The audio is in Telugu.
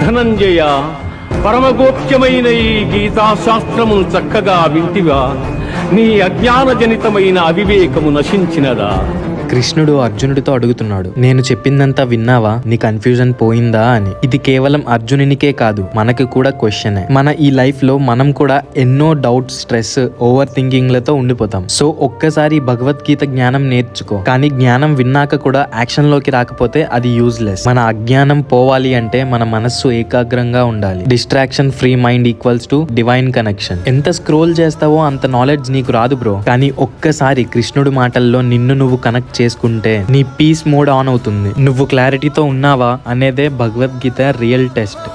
ధనంజయ పరమగోప్యమైన ఈ గీతాశాస్త్రమును చక్కగా వింటివా. నీ అజ్ఞానజనితమైన అవివేకము నశించినదా. కృష్ణుడు అర్జునుడితో అడుగుతున్నాడు నేను చెప్పిందంతా విన్నావా? నీ కన్ఫ్యూజన్ పోయిందా? అని. ఇది కేవలం అర్జునునికే కాదు మనకి కూడా క్వశ్చనే మన ఈ లైఫ్లో మనం కూడా ఎన్నో డౌట్స్ స్ట్రెస్ ఓవర్ థింకింగ్లతో ఉండిపోతాం. సో ఒక్కసారి భగవద్గీత జ్ఞానం నేర్చుకో. కానీ జ్ఞానం విన్నాక కూడా యాక్షన్లోకి రాకపోతే అది యూజ్లెస్ మన అజ్ఞానం పోవాలి అంటే మన మనస్సు ఏకాగ్రంగా ఉండాలి. Distraction free mind equals to divine connection ఎంత స్క్రోల్ చేస్తావో అంత నాలెడ్జ్ నీకు రాదు బ్రో కానీ ఒక్కసారి కృష్ణుడి మాటల్లో నిన్ను నువ్వు కనెక్ట్ చేసుకుంటే నీ పీస్ మోడ్ ఆన్ అవుతుంది. నువ్వు క్లారిటీతో ఉన్నావా అనేదే భగవద్గీత రియల్ టెస్ట్